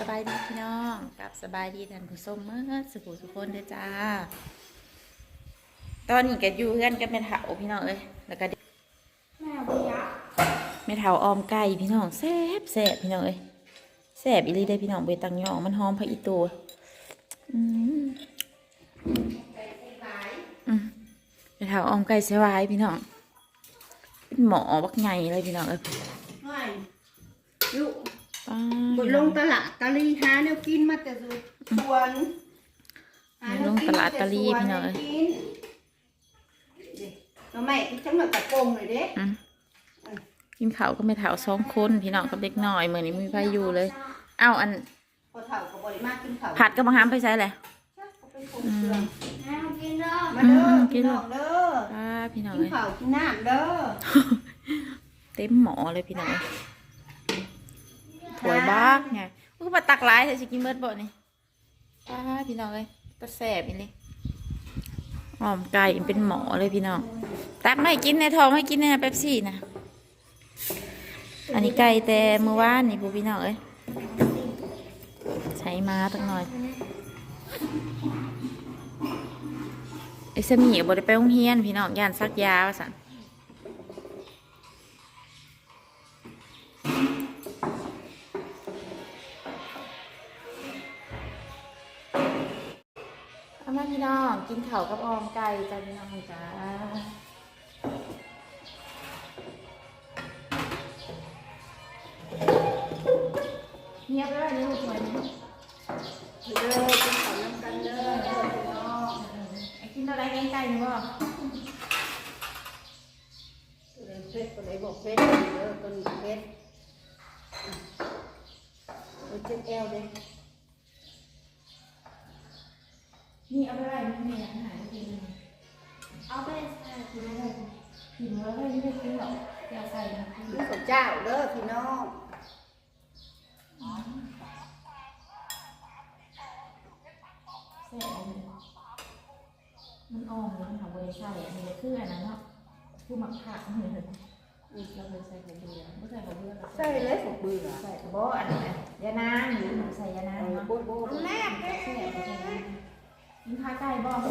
สบายดีพี่น้องกับสบายดีท่านผู้ชมเมื่อสุขทุกคนเด้อจ้า ตอนนี้ก็อยู่เพื่อนกับแม่เถาพี่น้องเอ้ยแล้วก็แม่บุยะแม่เถาออมไก่พี่น้องแซ่บแซ่บพี่น้องเอ้ยแซ่บอีหลีได้อพี่น้องใบตังยองมันหอมพระอีตัวอืมอืมแม่เถาออมไก่เสวายพี่น้องเป็นหมอบักใหญ่เลยพี่น้องเอ้ยไม่ลูก ป้าบุลงตลาดตะลีหาแนวกินมาแต่สวนหาแนวกินมาแต่สวนแนวกินเราแม่ที่จังหวัดตะโกงเลยเด้อืมกินข้าวก็ไม่เถาสองคนพี่น้องกับเด็กน้อยเหมือนนี้มีใครอยู่เลย เอ้าอันพอเฒ่าก็บ่ได้มากกินข้าวผัดก็มาหามไปใช้แหละก็ไปส่งเครื่องน้ำกินเด้อมาเด้ออืมกิกินนเหรอเด้อป้าพี่น้องกินเลยข้าวกินน้ำเด้อเต็มหมอเลยพี่น้องเอ้ย ถวยบ้ากไงก็มาตักหลายแต่สิกินเบิดบ่นี่ป้าพี่น้องเลยตะแสบอีเลยหอมไก่เป็นหมอเลยพี่น้อง ตักไม่กินในท้องไม่กินในเป๊ปซี่นะ อันนี้ไก่แต่เมื่อวานนี่พูพี่น้องเอ้ยใช้มาตั้งหน่อยไอ้สมีบ่ได้ไปโรงเรียนพี่น้องย่านซักยาว่าสั่น เงียบแล้วนี่ลูกเหมือนเด้อกินข้าวน้ำกันเด้อเด้อพี่น้องไอ้กินอะไรแกงไก่นี่บ่ตัวใดเผ็ดตัวใดบอกเผ็ดเด้อตัวนี้เผ็ดอะเอาเจ็บแอวเด้นี่เอาไปไว้ไม่มีอาหารกินเอาไปใส่กินอะไรกินแล้วก็ไม่ได้กินหรอกอยากใส่นะกินกินข้าวเจ้าเด้อพี่น้อง แซ่บเลยมันอ่อนเลยมันหาบริใส่อันนี้คืออันนั้นเนาะคือหมักผักนี่เลยเราเลยใส่กระเบือไม่ใส่กระเบือใส่เลยฝกเบื่อใส่บ่อันนี้ยานางหรือใส่ยานางเนาะโบโบแม่แซ่บไปจังเลยกินข้าวไก่บ่มา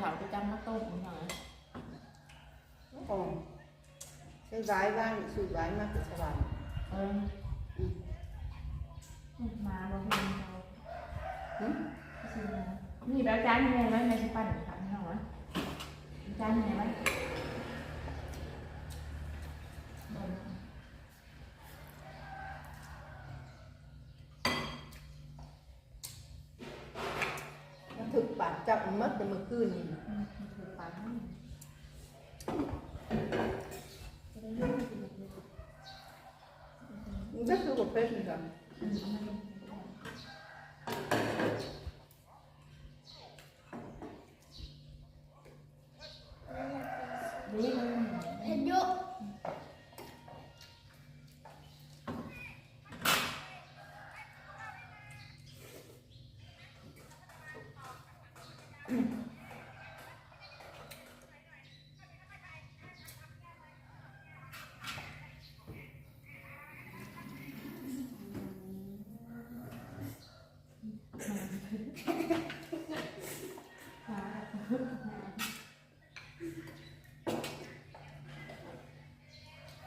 แม่ไก่ลาดหน่อยไก่บ้านนั่นแหละไก่ยืนขอบไก่เหล่าจะจำมาต้มหน่อย อ๋อใช้ร้ายบ้างสูร้ายมากกว่าสวรรค์ เออมาบ่เห็นเรา หึ ซื้อมานี่แล้วจานยังไงไว้ในที่ปั้นค่ะนี่เหรอจานยังไงไว้ มันถึ กปากจับมันมัดแต่เมื่อคืนนี่อืมถือปากนี่มันก็คือแบบเป็นเหมือน เ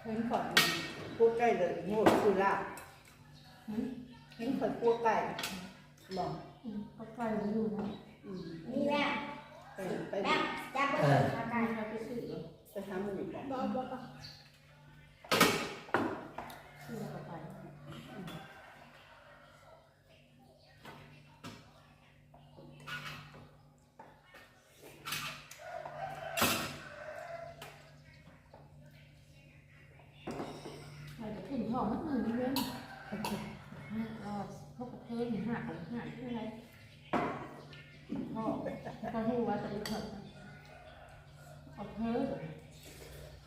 ห็นก่อนพวกไก่เลยโง่คือลาบเห็นข่อยพวกไก่บอกก็ไก่อยู่นะอืมนี่แม่ไปไปแม่จับไปเลยขาไก่บอกบอกชื่อเราไปใค รจะขึ้นท้องมัดมือนี่เว้ยก็พวกเธอหนึ่งหักหนึ่งหักคืออะไรพ่อก็รู้ว่าจะได้เถิดเอาเธอ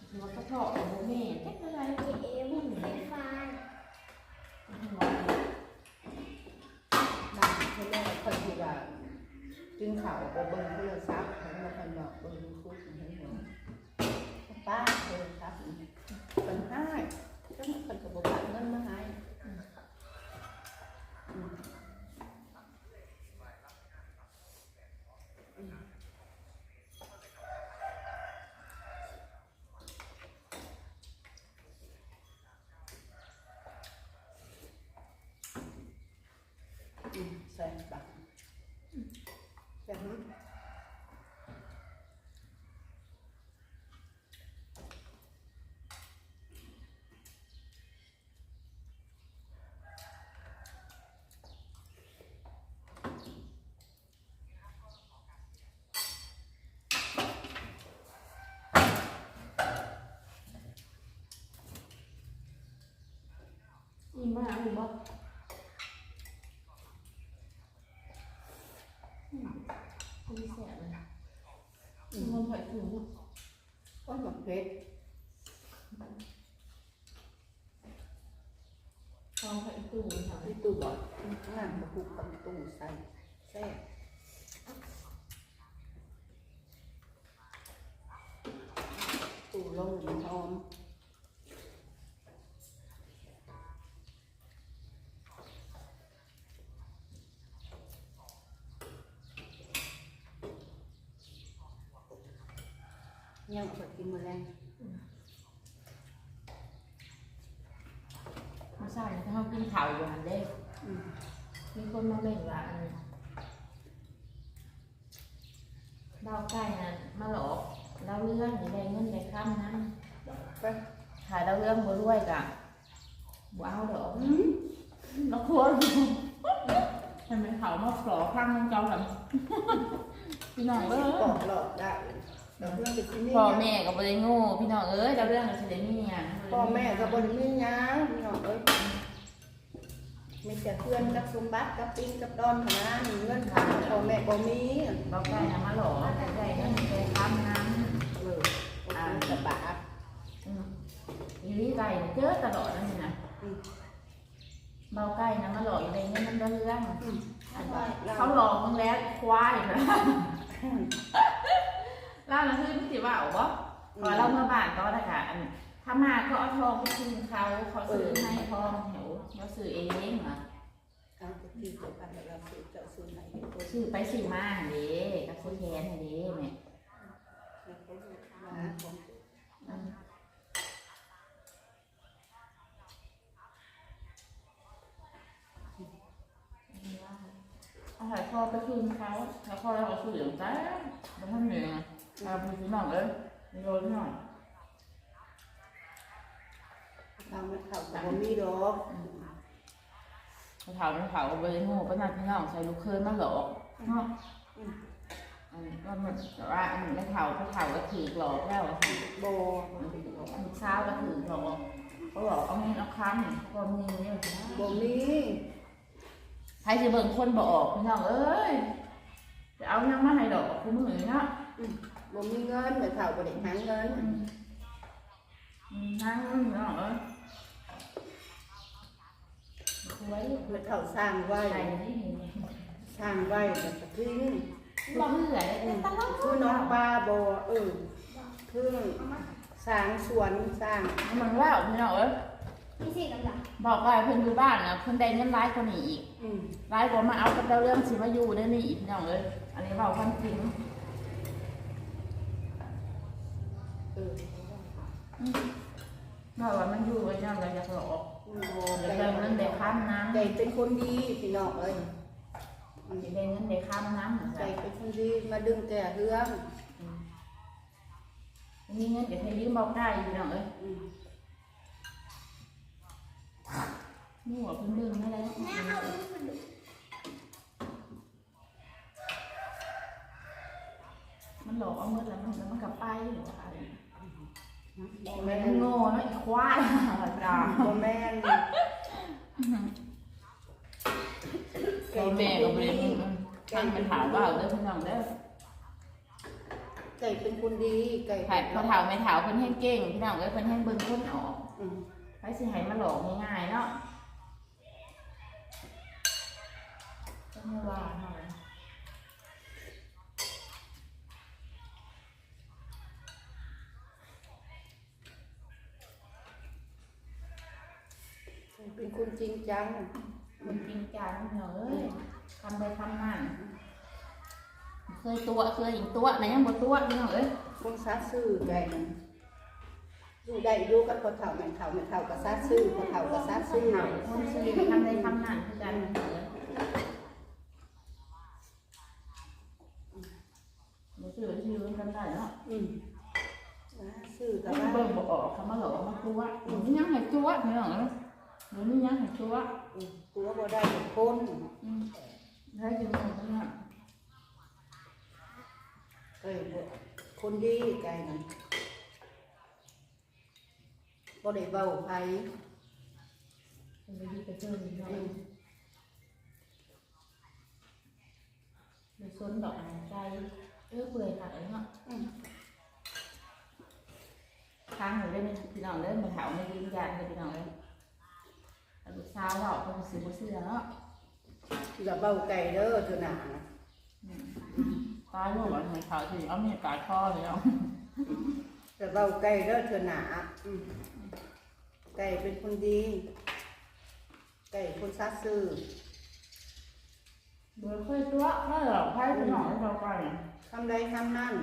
ถือว่ากระเพาะของแม่แค่อะไรเอ๋บุ้งไฟฟ้านั่งให้แม่คนที่ว่าจึงเขาไปเบิ่งโทรศัพท์ให้มาคนบอกเบิ่งยูทูบให้หนูป้าโทรศัพท์เป็นห้ก็ คนกับบอกเงินมาให้ใส่บัตรแบบนี้ อีมาหาหนูบอกคุณแสบเลยมันผัดถุงก็หมดเพชร ทองผัดตู้ค่ะที่ตู้บอดงานมาคุกกับตู้ใส่แซ่ตู้ลงมันหอมยังเอาไปกินมาแรงมาใส่ถ้า เขากินข่าวอยู่หันเด้อืมมีคนมาเบ่งว่าอันดาวใกล้นั้นมาหลอกเราเรื่องอย่าได้เงินได้ค่ำนั้นไปถ่ายเราเรื่องบ่รวยกะว้าวดอกอืมเราควรทำไมเขามาฝอข้างเจ้าแบบพี่น้องเอ้ยปอกหลอดได้เราเรื่องไปที่นี่พ่อแม่ก็บ่ได้โง่พี่น้องเอ้ยเราเรื่องก็สิได้มีหยังพ่อแม่ก็บนนี่ยังพี่น้องเอ้ยมีแต่เพื่อนกับสมบัติกับปิ้งกับดอนเท่านั้นเงินทางพ่อแม่บ่มีเราใกล้นะมาหลอกได้เงินได้ค่ำนั้นเอออ่านสบายอืมอยู่ที่ไก่เนี่ยเจอตลอดนั่นนี่นะอืมเบาใกล้นะมาหลอกอยู่ในเงินมันเรื่องอืมอันเขาหลอกมึงแล้วควายนะ เล่านะคือพี่สิว่าเอาบ่พอเราเมื่อบ้านก็ได้ค่ะอันถ้ามาก็เอาทองไปคืนเขาเขาซื้อให้ทองเหวเราซื้อเองเหรอเอาไปที่เดียวกันแล้วเราซื้อเจ้าซื้อไหนให้ตัวซื้อไปซื้อมาเด้กับซื้อแทนให้เด้แม่แล้วเขาดูนะของอืมเอาถ่ายคอไปคืนเขาถ่ายคอแล้วเอาซื้ออย่างแต่แล้ว มันเหนื่อยเอาไปซื้อหน่อยเลยโยนหน่อยทางมันเข้าแต่บ่มีดอกเขาถามมันเขาก็ไปโง่ไปนั่งพี่น้องใส่ลูกเคยมาหลอกเนาะอันนี้ก็มันแต่ว่าอันนี้ไม่เท่าถ้าเท่าก็ถือหลอกแล้วอะค่ะบ่อันนี้เช้าก็ถือหลอกเขาหลอกเอาเงินเอาค้ำก็มีเนี่ยบ่มีใครจะเบิ่งคนบออกพี่น้องเอ้ยจะเอายังมาให้ดอกคุ้มมือเนาะ บ่มีเงินแต่เฒ่าบ่ได้หาเงินอืมนั่งเนาะเอ้ยไว้เพื่อเฒ่าสร้างไว้ ใส่นี่สร้างไว้แล้วก็ทิ้งบ่เบื่อเลยตลอดคือน้องปลาบ่เออคือสร้างสวนสร้างมันแล้วพี่น้องเอ้ยมีสี่กำลังบอกว่าเพิ่นอยู่บ้านนะเพิ่นได้เงินร้ายกว่านี้อีกอืมร้ายกว่ามาเอากับเจ้าเรื่องสิมาอยู่ได้นี่อีกพี่น้องเอ้ยอันนี้เว้าความจริง เออบอกว่ามันอยู่ไว้จังเลยจะหลอกมันบ่เดี๋ยวได้ได้เงินได้ค้ำน้ำได้เป็นคนดีพี่น้องเอ้ยมันสิได้เงินได้ค้ำน้ำเหมือนกัได้นเป็นคนดีมาดึงแต่เรื่องอืมมีเงินเดี๋ยวให้ยืมบอกได้พี่น้องเอ้ยมนี่หัวเพิ่งเบิ่งนั่นแหละแล้วมันหลอกเอาเงินแล้วมันแล้วมันกลับไปหรือว่า แม่งนโง่เนาะไอ้ควายจ้าบ่แม่นเราแม่ก็ไม่ได้มึงท่านมันถามว่าเด้อพี่น้องเด้อไก่เป็นคนดีไก่ไผ่พอเฒ่าไม่เฒ่าเพิ่นแห้งเก่งพี่น้องเอ้ยเพิ่นแห้งเบิ่งคนออกอืมไผสิให้มาหลอกง่ายๆเนาะก็ไม่ว่าเนาะ เป็นคนจริงจังมันจริงจังพี่น้องเอ้ยทำไปทำนั่นเคยตัวเคยอีกตัวไหนยังบ่ตัวพี่น้องเอ้ยคนซัดซื่อไก่นั่นอยู่ได้อยู่กับคนเฒ่าแม่นเฒ่าแม่นเฒ่าก็ซัดซื่อคนเฒ่าก็ซัดซื่อเฒ่าคนซื้อทำได้ทำนั่นคือกันพี่น้องเอ้ยบ่ซื้อซื้อกันได้เนาะอืมซัดซื่อก็แต่ว่าเบิ่งบ่ออกคำว่าหลอกมาตัวหนูนี่ยังให้ตัวพี่น้องเอ้ย หนูนี่ยังให้ตัวอืมตัวบ่ได้เป็นคนอืมได้อยู่ตรงนั้นเอ้ยบ่คนดีไก่นั่นบ่ได้เว้าไผเป็นไปดีไปเจอพี่น้องอืมเดี๋ยวซนดอกหายใจเออเปื่อยขาดเลยเนาะอืมทางหนูได้เป็นพี่น้อง สาวเราเป็นสื่อบ่เสื้อเนาะอย่าเว้าไก่เด้อเถอะหนานะตายลูกอันไหนเขาถือเอาเมียกาดคอเลยเนาะอย่าเว้าไก่เด้อเถอะหนาอืมไก่เป็นคนดี ไก่คนซัดซื่อเบื่อเคยตัวถ้าเราให้พี่น้องเราไป ทำใดทำนั่น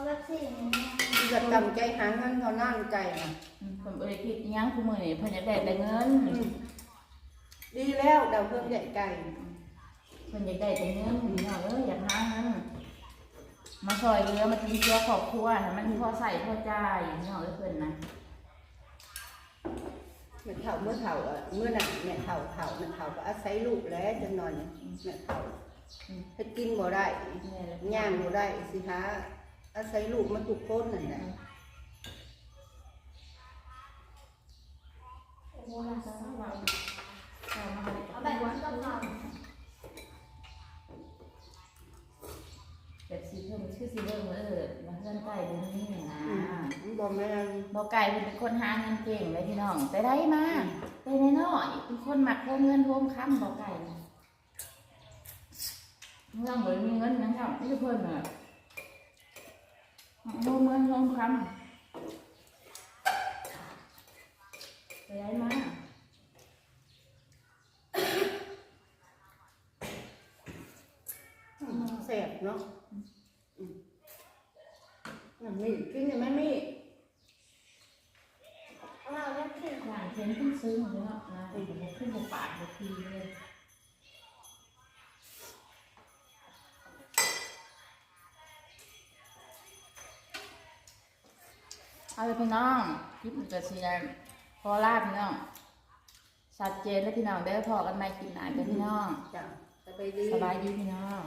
เอาแบบสี่นี่แม่อย่าตั้งใจหาเงินเท่านั้นไก่น่ะผมเอ่ยคิดยังคุณมือนี่เพิ่นจะได้แต่เงินอืมดีแล้วเดาเพิ่มใหญ่ไก่เพิ่นอยากได้แต่เงินพี่น้องเอ้ยอยากหาเงินมาซอยเรือมาทิ้งเชื้อครอบครัวให้มันพอใส่พอจ่ายพี่น้องเอ้ยเพิ่นนะแม่เฒ่าเมื่อเฒ่าอะเมื่อน่ะแม่เฒ่าเฒ่าแม่เฒ่าก็อาศัยลูกแล้วจังหน่อยแม่เฒ่าเฮ็ดกินบ่ได้นี่แหละย่างบ่ได้สิหา อาศัยลูกมาทุกคนนั่นแหละโอ้ยสาวเราสาวมาให้เอาแบบนี้ก็พอแบบสีเพิ่มชื่อสีเพิ่มเออมาเพื่อนใกล้เดี๋ยวนี้นะบ่แม่บอกไก่เป็นคนหาเงินเก่งเลยพี่น้องแต่ได้มาแต่น้อยเป็นคนหมักโทมเงินโทมค้ำบอกไก่เมื่อเหมือนมีเงินนะครับนี่เพิ่นอะ โทมเงินโทมค้ำแต่ได้มาอืมแซ่บเนาะอืมอืมมีกินได้ไหมมีเอาแบบสี่หลานเพ้นขึ้นซื้อหมดเลยเนาะนะขึ้นบกปากบกทีเลย พี่น้องคลิปมันจะเชียร์พอลาพี่น้องชัดเจนแล้วพี่น้องได้อพอกันไหมคลิปไหนกันพี่น้อง จ้ะสบายดี สบายดีพี่น้อง